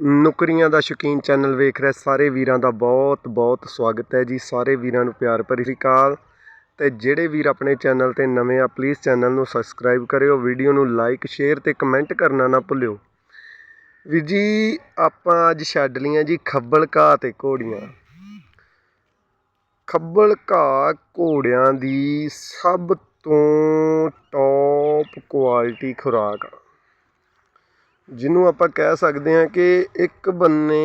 ਨੁਕਰੀਆਂ ਦਾ ਸ਼ੌਕੀਨ ਚੈਨਲ ਵੇਖ ਰਹੇ, ਸਾਰੇ ਵੀਰਾਂ ਦਾ ਬਹੁਤ ਬਹੁਤ ਸਵਾਗਤ ਹੈ ਜੀ। ਸਾਰੇ ਵੀਰਾਂ ਨੂੰ ਪਿਆਰ ਭਰੀ ਸਤਿ ਤੇ ਜਿਹੜੇ ਵੀਰ ਆਪਣੇ ਚੈਨਲ ਤੇ ਨਵੇਂ ਆ ਪਲੀਜ਼ ਚੈਨਲ ਨੂੰ ਸਬਸਕ੍ਰਾਈਬ ਕਰਿਓ, ਵੀਡੀਓ ਨੂੰ ਲਾਈਕ ਸ਼ੇਅਰ ਤੇ ਕਮੈਂਟ ਕਰਨਾ ਨਾ ਭੁੱਲਿਓ। ਵੀਰ ਜੀ, ਆਪਾਂ ਅੱਜ ਛੱਡ ਲੀਆਂ ਜੀ ਖੱਬਲ ਘਾਹ ਤੇ ਘੋੜੀਆਂ। ਖੱਬਲ ਘਾਹ ਘੋੜਿਆਂ ਦੀ ਸਭ ਤੋਂ ਟੌਪ ਕੁਆਲਿਟੀ ਖੁਰਾਕ ਆ। ਜਿਹਨੂੰ ਆਪਾਂ ਕਹਿ ਸਕਦੇ ਹਾਂ ਕਿ ਇੱਕ ਬੰਨੇ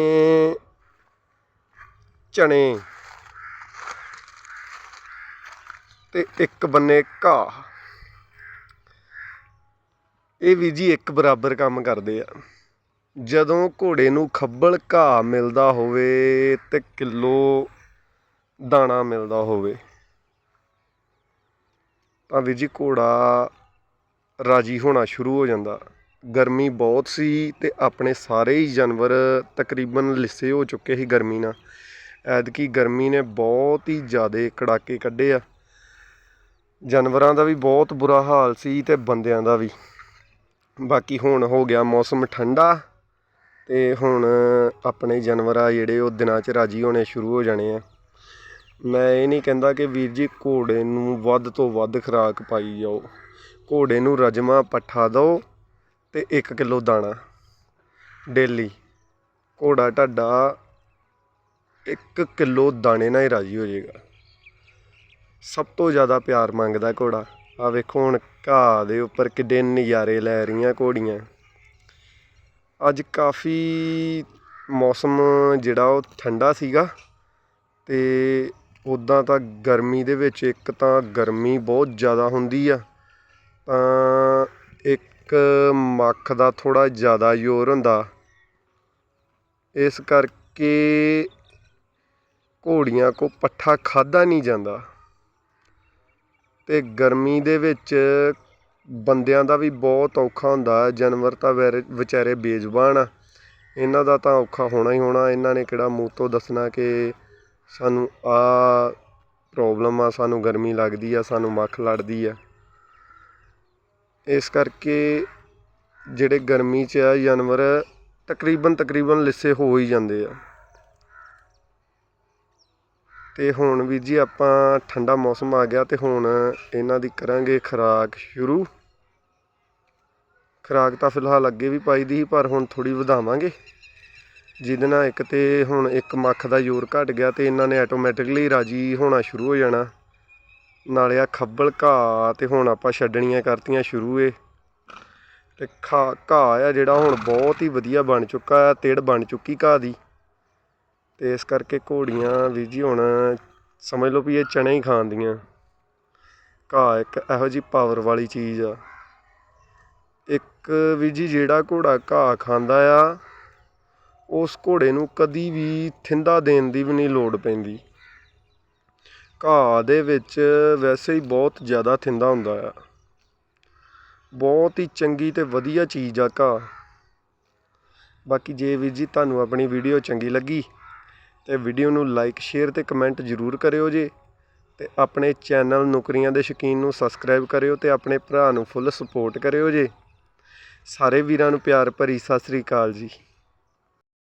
ਚਣੇ ਤੇ ਇੱਕ ਬੰਨੇ ਘਾਹ। ਇਹ ਵੀ ਜੀ ਇੱਕ ਬਰਾਬਰ ਕੰਮ ਕਰਦੇ ਆ। ਜਦੋਂ ਘੋੜੇ ਨੂੰ ਖੱਬਲ ਘਾਹ ਮਿਲਦਾ ਹੋਵੇ ਤੇ ਕਿਲੋ ਦਾਣਾ ਮਿਲਦਾ ਹੋਵੇ ਤਾਂ ਵੀ ਜੀ ਘੋੜਾ ਰਾਜੀ ਹੋਣਾ ਸ਼ੁਰੂ ਹੋ ਜਾਂਦਾ। ਗਰਮੀ ਬਹੁਤ ਸੀ ਤੇ ਆਪਣੇ ਸਾਰੇ ਹੀ ਜਾਨਵਰ ਤਕਰੀਬਨ ਲਿੱਸੇ ਹੋ ਚੁੱਕੇ ਸੀ ਗਰਮੀ ਨਾਲ। ਐਤਕੀ ਗਰਮੀ ਨੇ ਬਹੁਤ ਹੀ ਜ਼ਿਆਦੇ ਕੜਾਕੇ ਕੱਢੇ ਆ। ਜਾਨਵਰਾਂ ਦਾ ਵੀ ਬਹੁਤ ਬੁਰਾ ਹਾਲ ਸੀ ਤੇ ਬੰਦਿਆਂ ਦਾ ਵੀ। ਬਾਕੀ ਹੁਣ ਹੋ ਗਿਆ ਮੌਸਮ ਠੰਡਾ ਤੇ ਹੁਣ ਆਪਣੇ ਜਾਨਵਰ ਆ ਜਿਹੜੇ ਉਹ ਦਿਨਾਂ 'ਚ ਰਾਜੀ ਹੋਣੇ ਸ਼ੁਰੂ ਹੋ ਜਾਣੇ ਆ। ਮੈਂ ਇਹ ਨਹੀਂ ਕਹਿੰਦਾ ਕਿ ਵੀਰ ਜੀ ਘੋੜੇ ਨੂੰ ਵੱਧ ਤੋਂ ਵੱਧ ਖੁਰਾਕ ਪਾਈ ਜਾਓ। ਘੋੜੇ ਨੂੰ ਰਜਮਾ ਪੱਠਾ ਦਿਓ। ਤੇ 1 ਕਿਲੋ ਦਾਣਾ। ਡੇਲੀ। ਘੋੜਾ, ਢਾਡਾ 1 ਕਿਲੋ ਦਾਣੇ ਨਾਲ ਹੀ ਰਾਜੀ ਹੋ ਜਾਏਗਾ। ਸਭ ਤੋਂ ਜ਼ਿਆਦਾ ਪਿਆਰ ਮੰਗਦਾ ਘੋੜਾ। ਆ ਵੇਖੋ ਹੁਣ ਘਾਹ ਦੇ ਉੱਪਰ ਕਿੱਡੇ ਨਜ਼ਾਰੇ ਲੈ ਰਹੀਆਂ ਘੋੜੀਆਂ। ਅੱਜ ਕਾਫੀ ਮੌਸਮ ਜਿਹੜਾ ਉਹ ਠੰਡਾ ਸੀਗਾ ਤੇ ਉਦਾਂ ਤਾਂ ਗਰਮੀ ਦੇ ਵਿੱਚ ਇੱਕ ਤਾਂ ਗਰਮੀ ਬਹੁਤ ਜ਼ਿਆਦਾ ਹੁੰਦੀ ਆ। ਤਾਂ ਇੱਕ ਮੱਖ ਦਾ ਥੋੜਾ ਜ਼ਿਆਦਾ ਜ਼ੋਰ ਹੁੰਦਾ। ਇਸ ਕਰਕੇ ਘੋੜੀਆਂ ਕੋ ਪੱਠਾ ਖਾਦਾ ਨਹੀਂ ਜਾਂਦਾ। ਤੇ ਗਰਮੀ ਦੇ ਵਿੱਚ ਬੰਦਿਆਂ ਦਾ ਵੀ ਬਹੁਤ ਔਖਾ ਹੁੰਦਾ। ਜਾਨਵਰ ਤਾਂ ਵੈਰੇ- ਵਿਚਾਰੇ ਬੇਜ਼ੁਬਾਨ ਆ। ਇਹਨਾਂ ਦਾ ਤਾਂ ਔਖਾ ਹੋਣਾ ਹੀ ਹੋਣਾ। ਇਹਨਾਂ ਨੇ ਕਿਹੜਾ ਮੂੰਹ ਤੋਂ ਦੱਸਣਾ ਕਿ ਸਾਨੂੰ ਆ ਪ੍ਰੋਬਲਮ ਆ, ਸਾਨੂੰ ਗਰਮੀ ਲੱਗਦੀ ਆ, ਸਾਨੂੰ ਮੱਖ ਲੜਦੀ ਆ। ਇਸ ਕਰਕੇ ਜਿਹੜੇ ਗਰਮੀ 'ਚ ਆ, ਜਾਨਵਰ ਤਕਰੀਬਨ ਤਕਰੀਬਨ ਲਿੱਸੇ ਹੋ ਹੀ ਜਾਂਦੇ ਆ। ਤੇ ਹੁਣ ਵੀ ਜੀ ਆਪਾਂ ਠੰਡਾ ਮੌਸਮ ਆ ਗਿਆ ਤੇ ਹੁਣ ਇਹਨਾਂ ਦੀ ਕਰਾਂਗੇ ਖੁਰਾਕ ਸ਼ੁਰੂ। ਖੁਰਾਕ ਤਾਂ ਫਿਲਹਾਲ ਅੱਗੇ ਵੀ ਪਾਈ ਦੀ ਸੀ, ਪਰ ਹੁਣ ਥੋੜੀ ਵਧਾਵਾਂਗੇ। ਜਿਹਦੇ ਨਾਲ ਇੱਕ ਤੇ ਹੁਣ ਇੱਕ ਮੱਖ ਦਾ ਜ਼ੋਰ ਘਟ ਗਿਆ ਤੇ ਇਹਨਾਂ ਨੇ ਆਟੋਮੈਟਿਕਲੀ ਰਾਜੀ ਹੋਣਾ ਸ਼ੁਰੂ ਹੋ ਜਾਣਾ। ਨਾਲੇ ਆ ਖੱਬਲ ਘਾਹ ਤੇ ਹੁਣ ਆਪਾਂ ਛੱਡਣੀਆਂ ਕਰਤੀਆਂ ਸ਼ੁਰੂ ਏ। ਤੇ ਖਾ, ਘਾਹ ਆ ਜਿਹੜਾ ਹੁਣ ਬਹੁਤ ਹੀ ਵਧੀਆ ਬਣ ਚੁੱਕਾ ਆ, ਤਿੜ ਬਣ ਚੁੱਕੀ ਘਾਹ ਦੀ। ਤੇ ਇਸ ਕਰਕੇ ਘੋੜੀਆਂ ਵੀ ਜੀ ਹੁਣ ਸਮਝ ਲਓ ਵੀ ਇਹ ਚਣੇ ਹੀ ਖਾਂਦੀਆਂ ਘਾਹ ਇੱਕ ਇਹੋ ਜੀ ਪਾਵਰ ਵਾਲੀ ਚੀਜ਼ ਆ। ਇੱਕ ਵੀ ਜੀ ਜਿਹੜਾ ਘੋੜਾ ਘਾਹ ਖਾਂਦਾ ਆ, ਉਸ ਘੋੜੇ ਨੂੰ ਕਦੀ ਵੀ ਥਿੰਦਾ ਦੇਣ ਦੀ ਵੀ ਨਹੀਂ ਲੋੜ ਪੈਂਦੀ। ਘਾਹ ਦੇ ਵਿੱਚ ਵੈਸੇ ਹੀ ਬਹੁਤ ਜ਼ਿਆਦਾ ਥਿੰਦਾ ਹੁੰਦਾ ਆ। ਬਹੁਤ ਹੀ ਚੰਗੀ ਅਤੇ ਵਧੀਆ ਚੀਜ਼ ਆ ਘਾਹ। ਬਾਕੀ ਜੇ ਵੀਰ ਜੀ ਤੁਹਾਨੂੰ ਆਪਣੀ ਵੀਡੀਓ ਚੰਗੀ ਲੱਗੀ ਤੇ ਵੀਡੀਓ ਨੂੰ ਲਾਈਕ, ਸ਼ੇਅਰ ਤੇ ਕਮੈਂਟ ਜ਼ਰੂਰ ਕਰਿਓ ਜੇ ਤੇ ਆਪਣੇ ਚੈਨਲ ਨੌਕਰੀਆਂ ਦੇ ਸ਼ੌਕੀਨ ਨੂੰ ਸਬਸਕ੍ਰਾਈਬ ਕਰਿਓ ਤੇ ਆਪਣੇ ਭਰਾ ਨੂੰ ਫੁੱਲ ਸਪੋਰਟ ਕਰਿਓ ਜੇ। ਸਾਰੇ ਵੀਰਾਂ ਨੂੰ ਪਿਆਰ ਭਰੀ ਸਤਿ ਸ੍ਰੀ ਅਕਾਲ ਜੀ।